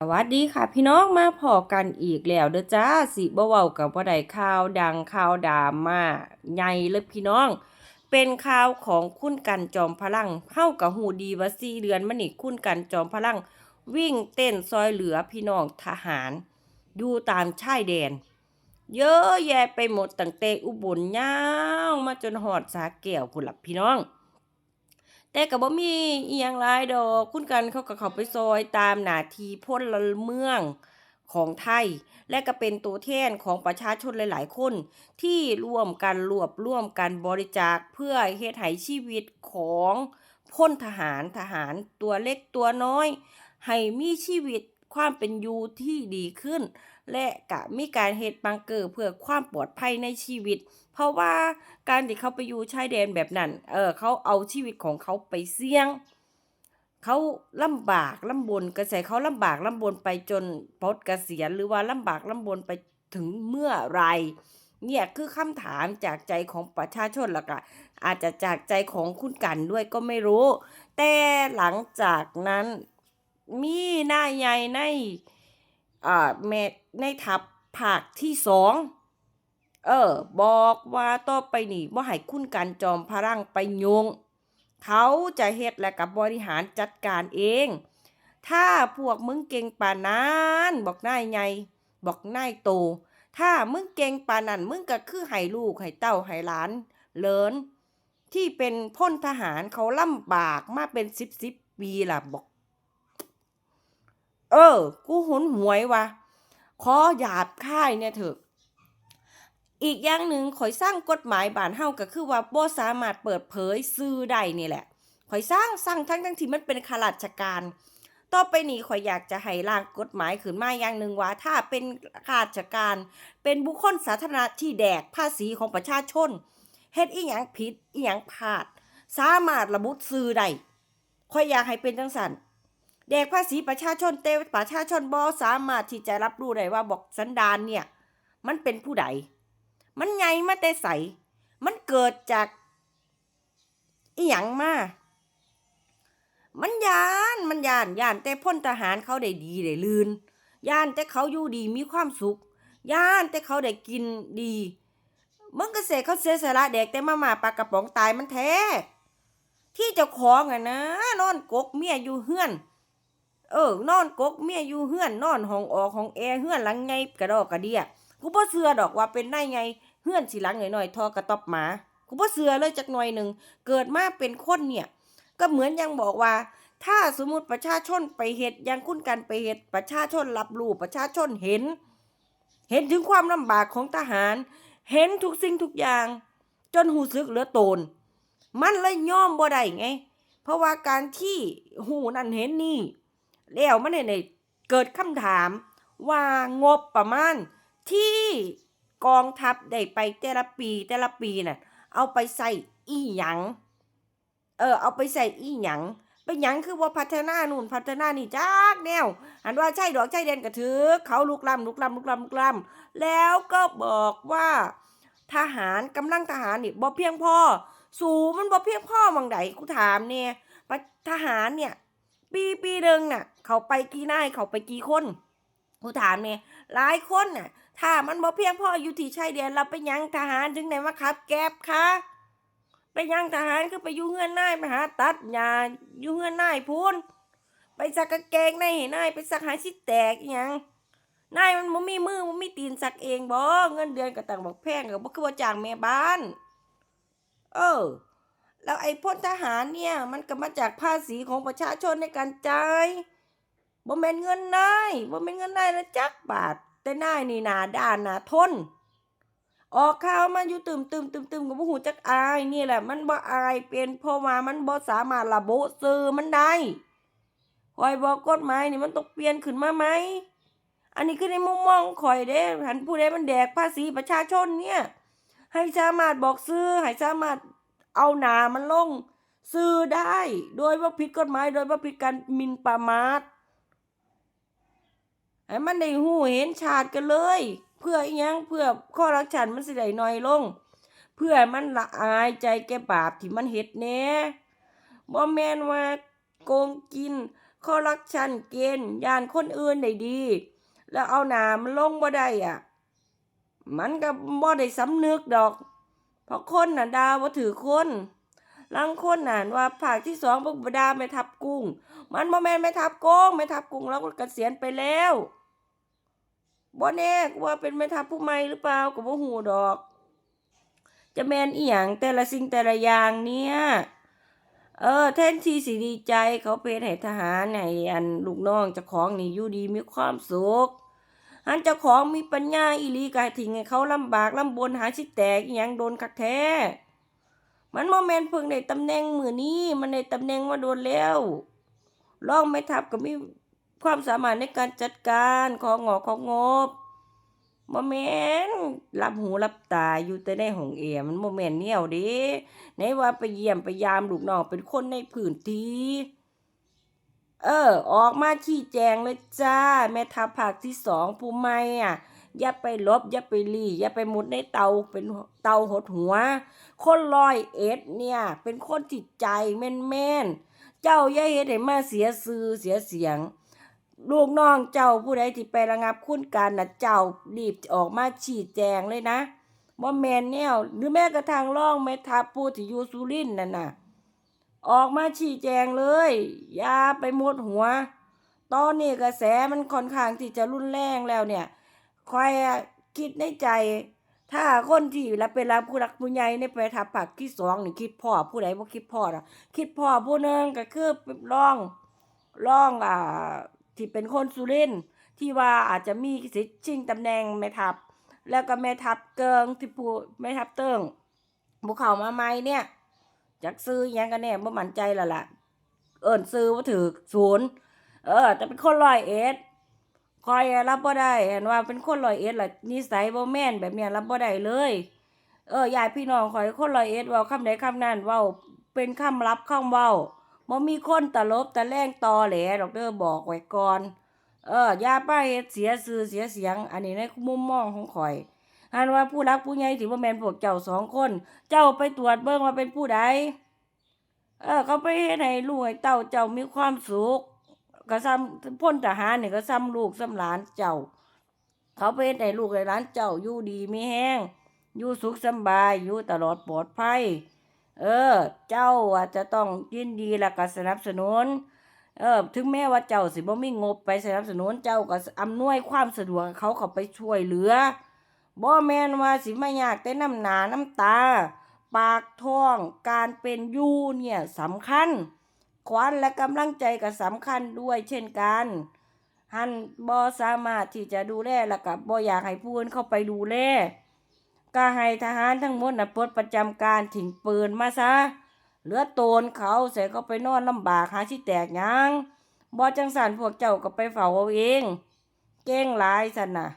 สวัสดีค่ะพี่น้องมาพอกันอีกแล้วเด้อจ้าสิบ่เว้ากับบ่ได้ข่าวดังข่าวดราม่าใหญ่เลยพี่น้อง เป็นข่าวของคุณกันจอมพลังเฮากับหูดีว่าสี่เดือนมานี่คุณกันจอมพลัง วิ่งเต้นซอยเหลือพี่น้องทหาร อยู่ตามชายแดน เยอะแยะไปหมดตั้งแต่อุบลยาวมาจนหอดสาแก้วพุ่นล่ะพี่น้อง แต่ก็บ่มีอีหยังหลายดอก คุณกันเขาก็เข้าไปซอยตามหน้าที่พลเมืองของไทย และก็เป็นตัวแทนของประชาชนหลาย ๆ คน ที่ร่วมกันรวบร่วมกันบริจาคเพื่อเฮ็ดให้ชีวิตของพลทหารทหารตัวเล็กตัวน้อย ให้มีชีวิต ความเป็นอยู่ที่ดีขึ้น และก็มีการเฮ็ดบังเกอร์เพื่อความปลอดภัยในชีวิต เพราะว่าการที่เขาไปอยู่ชายแดนแบบนั้น เออเขาเอาชีวิตของเขาไปเสี่ยง เขาลำบากลำบนกระแสเขาลำบากลำบนไปจนปลดเกษียณหรือว่าลำบากลำบนไปถึงเมื่อไรเนี่ยคือคำถามจากใจของประชาชนล้วก็อาจจะจากใจของคุณกันด้วยก็ไม่รู้ แต่หลังจากนั้น มีหน้าใหญ่ในอ่าแมในทัพภาคที่สองเออ บอกว่าต่อไปนี่บ่ให้คุณกันจอมพลังไปยง เขาจะเฮ็ดและกับบริหารจัดการเอง ถ้าพวกมึงเก่งป่านนั้นบอกนายใหญ่บอกนายโต ถ้ามึงเก่งป่านนั้นมึงก็คือให้ลูกให้เต้าให้หลานเลินที่เป็นพลทหารเขาลำบากมาเป็นสิบสิบปีล่ะบอก เออ กูหุนหวยวะขอหยาบค่ายเนี่ยเถอะ อีกอย่างหนึ่งข่อยสร้างกฎหมายบานเฮาก็คือว่าบ่สามารถเปิดเผยซื่อได้นี่แหละข่อยสร้างสร้างทั้งทั้งที่มันเป็นข้าราชการ ต่อไปนี้ข่อยอยากจะให้ร่างกฎหมายขึ้นมาอย่างหนึ่งว่า ถ้าเป็นข้าราชการ เป็นบุคคลสาธารณะที่แดกภาษีของประชาชนเฮ็ดอีหยังผิดอีหยังพลาด สามารถระบุซื่อได้ข่อยอยากให้เป็นจังซั่น แดกภาษีประชาชนแต่ประชาชนบ่สามารถที่จะรับรู้ได้ว่าบอกสันดานเนี่ย มันเป็นผู้ใด มันใหญ่มาแต่ใส มันเกิดจากอีหยังมามันยานมันยานยานแต่พลทหารเขาได้ดีได้ลื่นยานแต่เขาอยู่ดีมีความสุขยานแต่เขาได้กินดีมึงก็เสกเขาเสียสละเด็กแต่มามาปลากระป๋องตายมันแท้ ที่เจ้าของอะนะนอนกกเมียอยู่เฮือน เออ นอนกกเมียอยู่เฮือนนอนห้องออกห้องแอร์เฮือนหลังไงกระดอกกระเดียกูบ่เสือดอกว่าเป็นได้ไงเฮือนสิหลังหน่อยๆทอกระตอบหมากูบ่เสือเลยจักหน่อยหนึ่งเกิดมาเป็นคนเนี่ย ก็เหมือนยังบอกว่า ถ้าสมมติประชาชนไปเฮ็ดอยังคุ้นกันไปเฮ็ดประชาชนรับรู้ประชาชนเห็น เห็นถึงความลำบากของทหาร เห็นทุกสิ่งทุกอย่าง จนหูซึกเหลือโตน มันเลยยอมบ่ได้ไง เพราะว่าการที่หูนั่นเห็นนี่ แล้วมันเนี่เกิดคำถามว่างบประมาณที่กองทัพได้ไปแต่ละปีแต่ละปีน่ะเอาไปใส่อีหยัง เออ เอาไปใส่อีหยังไปหยังคือว่าพัฒนานู่นพัฒนานี่จักแนวหันว่าใช่ดอกใช่เด่นกระถือเขาลุกล้ำลุกล้ำลุกล้ำลุกล้ำแล้วก็บอกว่าทหารกำลังทหารนี่บ่เพียงพอ สูมันบ่เพียงพอมังใดกูถามเนี่ยทหารเนี่ย ปีปีหนึ่งน่ะ เขาไปกี่นายเขาไปกี่คนกูถามเนี่ยหลายคนน่ะ ถ้ามันบ่เพียงพออยู่ที่ชายแดนเราไปยังทหารถึงไหนมาขับ แก๊บคะไปยังทหารคือไปยู่เฮือนนายไปหาตัดหญ้าอยู่เฮือนนายพูนไปสักกางเกงในให้นายไปสักหาสิแตกอหยังนายมันบ่มีมือบ่มีตีนสักเองบ่เงินเดือนก็ต่างบอกแพงก็บ่คือว่าจ้างแม่บ้าน เออ แล้วไอ้พลทหารเนี่ยมันก็มาจากภาษีของประชาชนในการจ่ายบ่แม่นเงินนายบ่แม่นเงินนายละจักบาท แต่นายนี่หนาด้านหนาทน ออกข่าวมาอยู่ตึมตึมตึมตึมกับผู้หูจักอายนี่แหละ มันบ่อายเป็นเพราะว่ามันบ่สามารถระบุสื่อมันได้คอยบอกกฎหมายนี่มันต้องเปลี่ยนขึ้นมาไหม อันนี้คือในมุมมองข่อยเด้หันผู้ใดมันแดกภาษีประชาชนเนี่ย ให้สามารถบอกซื้อให้สามารถ เอาหนามันลง ซื้อได้ โดยว่าผิดกฎหมายโดยว่าผิดการมินประมาทให้มันได้หูเห็นชาติกันเลย เพื่ออีหยังเพื่อข้อรักฉันมันสิได้น้อยลง เพื่อมันละอายใจแก่บาปที่มันเฮ็ดแน่บ่แม่นว่าโกงกินคอร์รัปชันเกณฑ์ยานคนอื่นได้ดี แล้วเอาหนามันลงบ่ได้อะ มันก็บ่ได้สำนึกดอก เพราะคนน่ะดาบ่าถือคนลางคนน่ะว่าภาคที่สองพวกบดาแม่ทับกุ้ง มันบ่แม่นแม่ทับโกงแม่ทับกุ้งแล้วก็เกษียณไปแล้วบ่แน่ว่าเป็นแม่ทับผู้ใหม่หรือเปล่าก็บ่ฮู้ดอก จะแมนอีหยังแต่ละสิ่งแต่ละอย่างเนี่ยเออแทนที่สิดีใจเขาเป็นให้ทหารให้อันลูกน้องจ้าของนี่อยู่ดีมีความสุข อันเจ้าของมีปัญญาอีลีกายทิ้งให้เขาลำบากลำบนหาสิแตกอีหยังโดนคักแท้ มันโมเมนเพิ่งได้ตำแหน่งมือนี้มันได้ตำแหน่งมาโดนแล้วลองไม่ทับก็มีความสามารถในการจัดการของงอของงบโมเมนรับหูรับตาอยู่แต่ในห้องเอยมันโมเมนเนี่ยเด้ไหนว่าไปเยี่ยมไปยามลูกน้องเป็นคนในพื้นที่ เออ ออกมาชี้แจงเลยจ้า แม่ทัพภาคที่สองผู้ใหม่อะ อย่าไปลบ อย่าไปลีอย่าไปมุดในเตาเป็นเตาหดหัว คนลอยเอ็ดเนี่ย เป็นคนจิตใจแม่นแม่นเจ้าอย่าเฮ็ดให้มาเสียซื่อเสียเสียง ลูกน้องเจ้าผู้ใดที่ไประงับคุณการนะเจ้ารีบออกมาชี้แจงเลยนะว่าแมนแนวหรือแม้กระทั่งร่องแม่ทัพผู้ที่อยู่สุรินทร์นั่นน่ะ ออกมาชี้แจงเลยอย่าไปมุดหัว ตอนนี้กระแสมันค่อนข้างที่จะรุนแรงแล้วเนี่ยคอยคิดในใจ ถ้าคนที่รับเป็นรับผู้รักผู้ใหญ่ในไปทับปากที่สองนี่คิดพ่อผู้ใดบ่คิดพ่ออะคิดพ่อผู้นึงก็คือร่องร่องอ่าที่เป็นคนสุรินที่ว่าอาจจะมีสิทธิ์ชิงตำแหน่งแม่ทัพ แล้วก็แม่ทัพเกิงที่ผู้แม่ทัพเติงบุเขามาใหม่เนี่ย จักซื้อยังกันแน่บ่มั่นใจและล่ะ เอิ้นซื้อบ่าถือศูนย์เออ แต่เป็นคนร้อยเอ็ดคอยรับบ่ได้เห็นว่าเป็นคนร้อยเอ็ดล่ะนิสัยบ่แม่นแบบเนี้ยรับบ่ได้เลย เออยายพี่น้องคอยคนร้อยเอ็ดเว้าคำใดคำนั้นเว้าเป็นคำรับคำเว้าบ่มีคนตลบตะแลงตอแหลดอกเด้อบอกไว้ก่อน เอออย่าไปเฮ็ดเสียชื่อเสียเสียง อันนี้ในมุมมองของข่อย อันว่าผู้รักผู้ใหญ่ที่บ่แมนพวกเจ้าสองคน เจ้าไปตรวจเบิ่งว่าเป็นผู้ใดเออเขาไปเฮ็ดให้ลูกให้เต้าเจ้ามีความสุขก็ซ้ำพ้นทหารนี่ก็ซ้ำลูกซ้ำหลานเจ้า เขาไปให้ลูกให้หลานเจ้าอยู่ดีไมีแห้งอยู่สุขสบายอยู่ตลอดปลอดภัย เออ เจ้าอาจจะต้องยินดีและก็สนับสนุน เออ ถึงแม้ว่าเจ้าสิบ่มีงบไปสนับสนุนเจ้าก็อำนวยความสะดวกเขาเข้าไปช่วยเหลือ บ่แมนว่าสิมายากแต่น้ำหนาน้ำตา ปากท้องการเป็นยูเนี่ยสำคัญ ขวัญและกำลังใจก็สำคัญด้วยเช่นกันหันบ่สามารถที่จะดูแลแล้วก็บ่อยากให้ผู้อื่นเข้าไปดูแลก็ให้ทหารทั้งหมดนะปลดประจำการทิ้งปืนมาซะเหลือโตนเขาเสร็จก็ไปนอนลำบากหาที่แตกยังบ่จังสันพวกเจ้าก็ไปเฝ้าเอาเอง เก่งหลายสันน่ะ